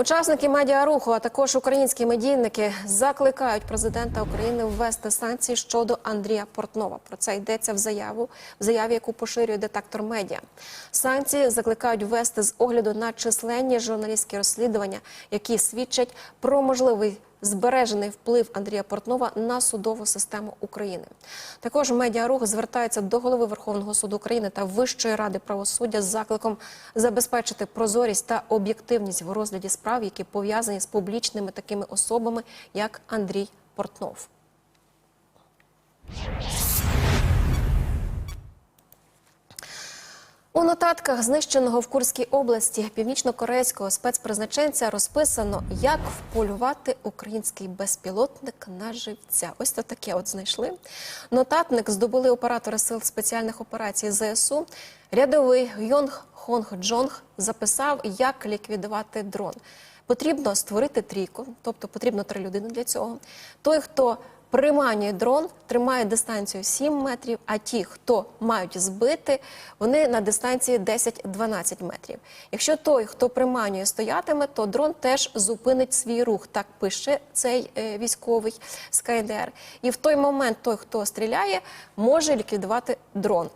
Учасники медіаруху, а також українські медійники закликають президента України ввести санкції щодо Андрія Портнова. Про це йдеться в заяву, в заяві, яку поширює детектор медіа. Санкції закликають ввести з огляду на численні журналістські розслідування, які свідчать про можливий збережений вплив Андрія Портнова на судову систему України. Також медіарух звертається до голови Верховного суду України та Вищої ради правосуддя з закликом забезпечити прозорість та об'єктивність в розгляді справ, які пов'язані з публічними такими особами, як Андрій Портнов. У нотатках знищеного в Курській області північно-корейського спецпризначенця розписано, як вполювати український безпілотник на живця. Ось то таке от знайшли. Нотатник здобули оператори сил спеціальних операцій ЗСУ. Рядовий Йонг Хонг Джонг записав, як ліквідувати дрон. Потрібно створити трійку, тобто потрібно три людини для цього. Той, хто приманює дрон, тримає дистанцію 7 метрів, а ті, хто мають збити, вони на дистанції 10-12 метрів. Якщо той, хто приманює, стоятиме, то дрон теж зупинить свій рух. Так пише цей е, військовий з КНДР. І в той момент той, хто стріляє, може ліквідувати дрон.